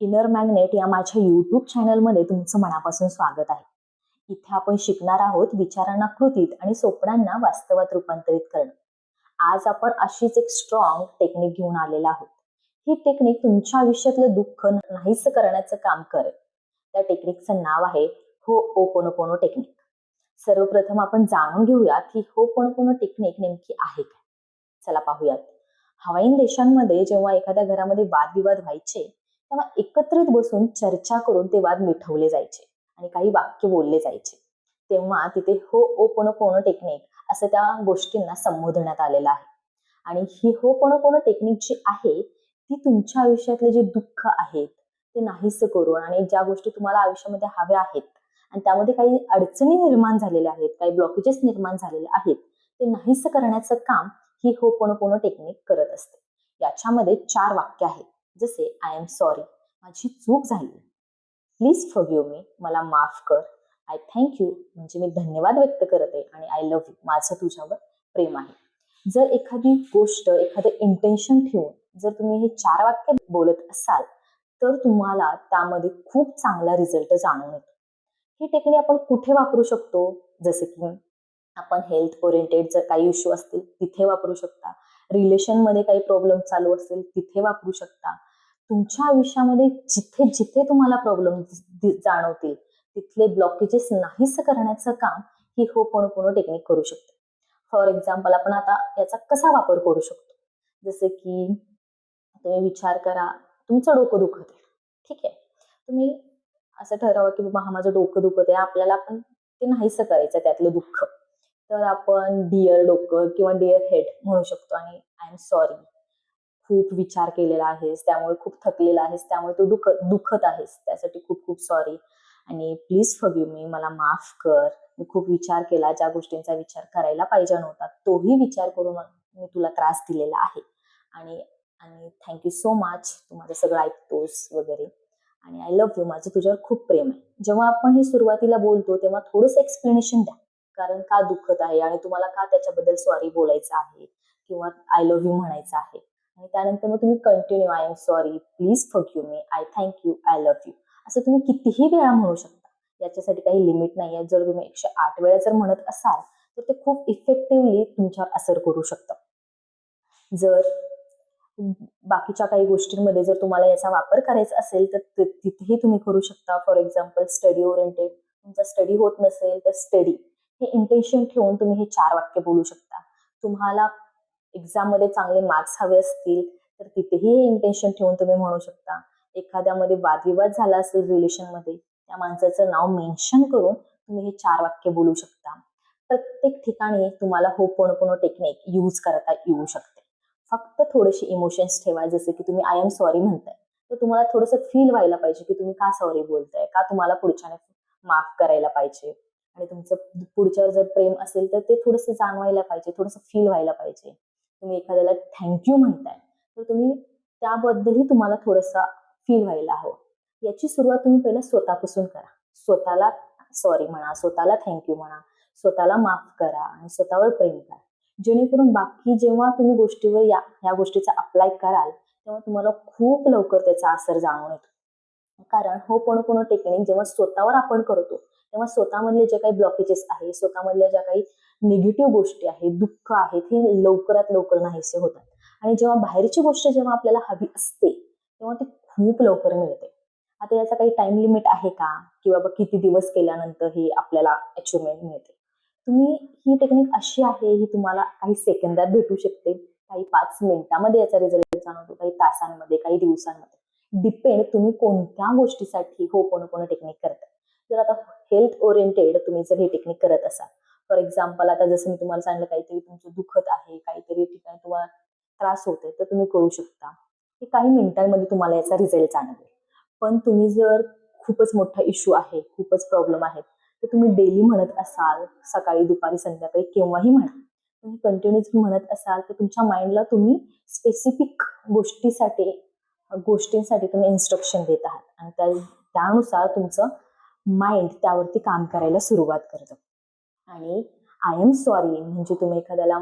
Inner magnet या माझ्या YouTube चॅनलमध्ये तुमचं मनापासून स्वागत आहे. इथे आपण शिकणार आहोत विचारांना कृतीत आणि स्वप्नांना वास्तवात रूपांतरित करणं. आज आपण अशीच एक स्ट्रॉंग टेक्निक घेऊन आलेला आहोत. ही टेक्निक तुमच्या आयुष्यातलं दुःख नाहीस करण्याचं काम करेल. त्या टेक्निकचं नाव आहे हो ओपोनोपोनो टेक्निक सर्वप्रथम आपण जाणून घेऊयात ही हो पोनोपोनो टेक्निक नेमकी आहे काय. चला पाहूयात. हवाईन देशांमध्ये जेव्हा एखाद्या घरामध्ये वादविवाद व्हायचे तेव्हा एकत्रित बसून चर्चा करून ते वाद मिठवले जायचे आणि काही वाक्य बोलले जायचे. तेव्हा तिथे हो ओ पण कोण टेक्निक असं त्या गोष्टींना संबोधण्यात आलेलं आहे. आणि ही हो पोनो टेक्निक जी आहे ती तुमच्या आयुष्यातले जे दुःख आहेत ते नाहीस करून आणि ज्या गोष्टी तुम्हाला आयुष्यामध्ये हव्या आहेत आणि त्यामध्ये काही अडचणी निर्माण झालेल्या आहेत काही ब्लॉकेजेस निर्माण झालेले आहेत ते नाहीस करण्याचं काम ही हो पोनो टेक्निक करत असते. याच्यामध्ये चार वाक्य आहेत. जसे आय एम सॉरी माझी चूक झाली. प्लीज फॉरगिव्ह मी मला माफ कर. आय थँक यू म्हणजे मी धन्यवाद व्यक्त करते आणि आय लव्ह यू माझं तुझ्यावर प्रेम आहे. जर एखादी गोष्ट एखादं इंटेन्शन ठेवून जर तुम्ही हे चार वाक्य बोलत असाल तर तुम्हाला त्यामध्ये खूप चांगला रिझल्ट जाणून येतो. ही टेक्निक आपण कुठे वापरू शकतो? जसे की आपण हेल्थ ओरिएंटेड जर काही इश्यू असतील तिथे वापरू शकता. रिलेशनमध्ये काही प्रॉब्लेम चालू असेल तिथे वापरू शकता. तुमच्या आयुष्यामध्ये जिथे जिथे तुम्हाला प्रॉब्लेम जाणवतील तिथले ब्लॉकेजेस नाहीस करण्याचं काम ही हो पोनो टेक्निक करू शकते. फॉर एक्झाम्पल आपण आता याचा कसा वापर करू शकतो? जसे की तुम्ही विचार करा तुमचं डोकं दुखत आहे ठीक आहे. तुम्ही असं ठरवा की बाबा हा माझं डोकं दुखत आहे आपल्याला आपण ते नाहीसं करायचं त्यातलं दुःख. तर आपण डिअर डोकं किंवा डिअर हेड म्हणू शकतो. आणि आय एम सॉरी खूप विचार केलेला आहेस त्यामुळे खूप थकलेला आहेस त्यामुळे तू दुख दुखत आहेस. त्यासाठी खूप खूप सॉरी आणि प्लीज फग्यू मी मला माफ कर. मी खूप विचार केला ज्या गोष्टींचा विचार करायला पाहिजे नव्हता तोही विचार करून मी तुला त्रास दिलेला आहे. आणि आणि थँक्यू सो मच तू माझं सगळं ऐकतोस वगैरे. आणि आय लव्ह यू माझं तुझ्यावर खूप प्रेम आहे. जेव्हा आपण हे सुरुवातीला बोलतो तेव्हा थोडंसं एक्सप्लेनेशन द्या. कारण का दुखत आहे आणि तुम्हाला का त्याच्याबद्दल सॉरी बोलायचं आहे? किंवा आय लव्ह यू म्हणायचं आहे? आणि त्यानंतर मग तुम्ही continue I am sorry please fuck you me I thank you I love you असं तुम्ही कितीही वेळा म्हणू शकता. याच्यासाठी काही लिमिट नाही आहे जर तुम्ही एकशे आठ वेळा जर म्हणत असाल तर ते खूप इफेक्टिव्हली तुमच्यावर असर करू शकतं. जर बाकीच्या काही गोष्टींमध्ये जर तुम्हाला याचा वापर करायचा असेल तर तिथेही तुम्ही करू शकता. फॉर एक्झाम्पल स्टडी ओरिएंटेड तुमचा स्टडी होत नसेल तर स्टडी हे इंटेन्शन ठेवून तुम्ही हे चार वाक्य बोलू शकता. तुम्हाला एक्झाममध्ये चांगले मार्क्स हवे असतील तर तिथेही हे इंटेन्शन ठेवून तुम्ही म्हणू शकता. एखाद्यामध्ये वादविवाद झाला असेल रिलेशनमध्ये त्या माणसाचं नाव मेन्शन करून तुम्ही हे चार वाक्य बोलू शकता. प्रत्येक ठिकाणी तुम्हाला हो कोण टेक्निक यूज करता येऊ शकते. फक्त थोडेसे इमोशन्स ठेवा जसे की तुम्ही आय एम सॉरी म्हणताय. तर तुम्हाला थोडंसं फील व्हायला पाहिजे की तुम्ही का सॉरी बोलताय का तुम्हाला पुढच्याने माफ करायला पाहिजे. आणि तुमचं पुढच्यावर जर प्रेम असेल तर ते थोडंसं जाणवायला पाहिजे थोडंसं फील व्हायला पाहिजे. तुम्ही एखाद्याला थँक्यू म्हणताय तर तुम्ही त्याबद्दलही तुम्हाला थोडंसं फील व्हायला हवं. याची सुरुवात तुम्ही पहिला स्वतःपासून करा. स्वतःला सॉरी म्हणा स्वतःला थँक्यू म्हणा स्वतःला माफ करा आणि स्वतःवर प्रेम करा. जेणेकरून बाकी जेव्हा तुम्ही गोष्टीवर या ह्या गोष्टीचा अप्लाय कराल तेव्हा तुम्हाला खूप लवकर त्याचा असर जाणून येतो. कारण हो पण टेक्निक जेव्हा स्वतःवर आपण करतो तेव्हा स्वतःमधले जे काही ब्लॉकेजेस आहे स्वतःमधल्या ज्या काही निगेटिव्ह गोष्टी आहेत दुःख आहेत हे लवकरात लवकर नाहीसे होतात. आणि जेव्हा बाहेरची गोष्ट जेव्हा आपल्याला हवी असते तेव्हा ती खूप लवकर मिळते. आता याचा काही टाइम लिमिट आहे का? की बाबा किती दिवस केल्यानंतर ही आपल्याला अचिव्हमेंट मिळते? तुम्ही ही टेक्निक अशी आहे ही तुम्हाला काही सेकंदात भेटू शकते. काही पाच मिनिटांमध्ये याचा रिझल्ट जाणवतो काही तासांमध्ये काही दिवसांमध्ये. डिपेंड तुम्ही कोणत्या गोष्टीसाठी हो कोण टेक्निक करता. जर आता हेल्थ ओरिएंटेड तुम्ही जर हे टेक्निक करत असाल. फॉर एक्झाम्पल आता जसं मी तुम्हाला सांगितलं काहीतरी तुमचं दुखत आहे काहीतरी ठिकाणी तुम्हाला त्रास होते तर तुम्ही करू शकता. हे काही मिनिटांमध्ये तुम्हाला याचा रिझल्ट जाणवेल. पण तुम्ही जर खूपच मोठा इश्यू आहे खूपच प्रॉब्लेम आहेत तर तुम्ही डेली म्हणत असाल सकाळी दुपारी संध्याकाळी केव्हाही म्हणा. तुम्ही कंटिन्युअसली म्हणत असाल तर तुमच्या माइंडला तुम्ही स्पेसिफिक गोष्टीसाठी गोष्टींसाठी तुम्ही इन्स्ट्रक्शन देत आहात. आणि त्या त्यानुसार तुमचं माइंड त्यावरती काम करायला सुरुवात करतं. आणि आय एम सॉरी म्हणजे तुम्ही एखाद्याला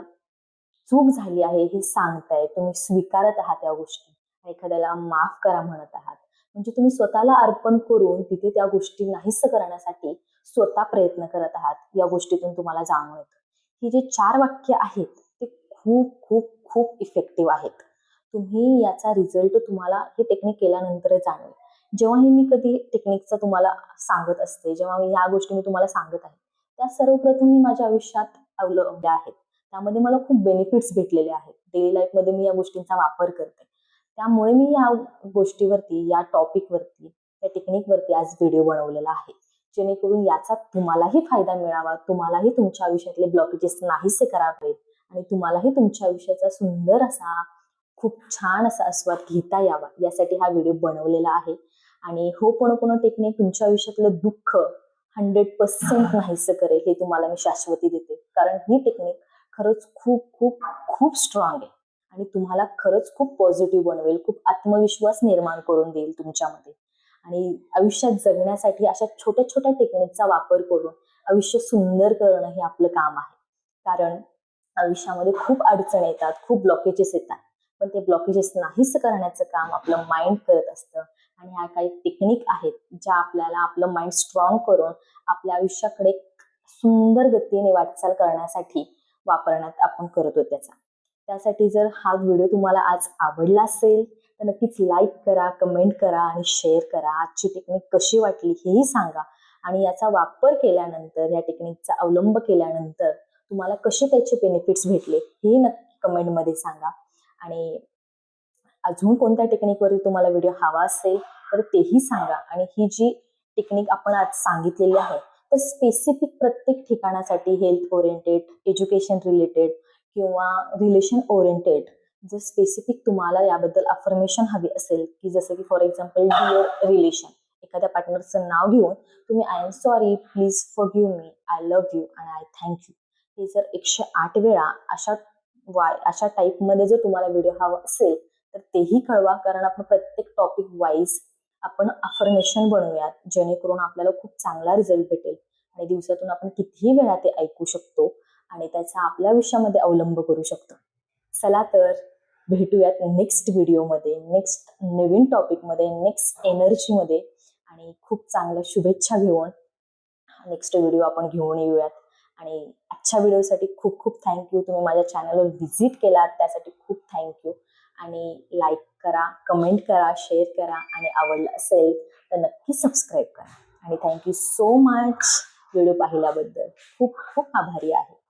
चूक झाली आहे हे सांगताय तुम्ही स्वीकारत आहात या गोष्टी एखाद्याला माफ करा म्हणत आहात. म्हणजे तुम्ही स्वतःला अर्पण करून तिथे त्या गोष्टी नाहीस करण्यासाठी स्वतः प्रयत्न करत आहात या गोष्टीतून तुम्हाला जाणून येतं. ही जे चार वाक्य आहेत ते खूप खूप खूप इफेक्टिव्ह आहेत. तुम्ही याचा रिझल्ट तुम्हाला हे टेक्निक केल्यानंतर जाणवेल. जेव्हाही मी कधी टेक्निकचं तुम्हाला सांगत असते जेव्हा मी ह्या गोष्टी मी तुम्हाला सांगत आहे त्या सर्वप्रथम मी माझ्या आयुष्यात अवलंबल्या आहेत. त्यामध्ये मला खूप बेनिफिट्स भेटलेले आहेत. डेली लाईफमध्ये मी या गोष्टींचा वापर करते. त्यामुळे मी या गोष्टीवरती या टॉपिकवरती या टेक्निकवरती आज व्हिडिओ बनवलेला आहे. जेणेकरून याचा तुम्हालाही फायदा मिळावा तुम्हालाही तुमच्या आयुष्यातले ब्लॉकेजेस नाहीसे करावेत आणि तुम्हालाही तुमच्या आयुष्याचा सुंदर असा खूप छान असा आस्वाद घेता यावा. यासाठी हा व्हिडिओ बनवलेला आहे. आणि हो पण पण टेक्निक तुमच्या आयुष्यातलं दुःख हंड्रेड पर्सेंट नाहीसं करेल हे तुम्हाला मी शाश्वती देते. कारण ही टेक्निक खरंच खूप खूप खूप स्ट्रॉंग आहे. आणि तुम्हाला खरंच खूप पॉझिटिव्ह बनवेल खूप आत्मविश्वास निर्माण करून देईल तुमच्यामध्ये. आणि आयुष्यात जगण्यासाठी अशा छोट्या छोट्या टेक्निकचा वापर करून आयुष्य सुंदर करणं हे आपलं काम आहे. कारण आयुष्यामध्ये खूप अडचण येतात खूप ब्लॉकेजेस येतात. पण ते ब्लॉकेजेस नाहीच करण्याचं काम आपलं माइंड करत असतं. आणि ह्या काही टेक्निक आहेत ज्या आपल्याला आपलं माइंड स्ट्रॉंग करून आपल्या आयुष्याकडे सुंदर गतीने वाटचाल करण्यासाठी वापरण्यात आपण करतो त्याचा. त्यासाठी जर हा व्हिडिओ तुम्हाला आज आवडला असेल तर नक्कीच लाईक करा कमेंट करा आणि शेअर करा. आजची टेक्निक कशी वाटली हेही सांगा. आणि याचा वापर केल्यानंतर या टेक्निकचा अवलंब केल्यानंतर तुम्हाला कसे त्याचे बेनिफिट्स भेटले हे नक्की कमेंटमध्ये सांगा. आणि अजून कोणत्या टेक्निकवरील तुम्हाला व्हिडिओ हवा असेल तर तेही सांगा. आणि ही जी टेक्निक आपण आज सांगितलेली आहे तर स्पेसिफिक प्रत्येक ठिकाणासाठी हेल्थ ओरिएंटेड एज्युकेशन रिलेटेड किंवा रिलेशन ओरिएंटेड जर स्पेसिफिक तुम्हाला याबद्दल अफर्मेशन हवी असेल की जसं की फॉर एक्झाम्पल डिअर रिलेशन एखाद्या पार्टनरचं नाव घेऊन तुम्ही I am sorry please forgive me I love you आणि आय थँक यू हे जर एकशे आठ वेळा अशा वाय अशा टाईपमध्ये जर तुम्हाला व्हिडिओ हवा असेल तर तेही कळवा. कारण आपण प्रत्येक टॉपिक वाईज आपण अफर्मेशन बनवूयात जेणेकरून आपल्याला खूप चांगला रिझल्ट भेटेल. आणि दिवसातून आपण कितीही वेळा ते ऐकू शकतो आणि त्याचा आपल्या आयुष्यामध्ये अवलंब करू शकतो. चला तर भेटूयात नेक्स्ट व्हिडिओमध्ये नेक्स्ट नवीन टॉपिकमध्ये नेक्स्ट एनर्जीमध्ये आणि खूप चांगल्या शुभेच्छा घेऊन नेक्स्ट व्हिडिओ आपण घेऊन येऊयात. आणि आजच्या व्हिडिओसाठी खूप खूप थँक्यू तुम्ही माझ्या चॅनलवर व्हिजिट केलात त्यासाठी खूप थँक्यू आणि लाईक करा कमेंट करा शेअर करा. आणि आवडलं असेल तर नक्की सबस्क्राईब करा. आणि थँक्यू सो मच व्हिडिओ पाहिल्याबद्दल खूप खूप आभारी आहे.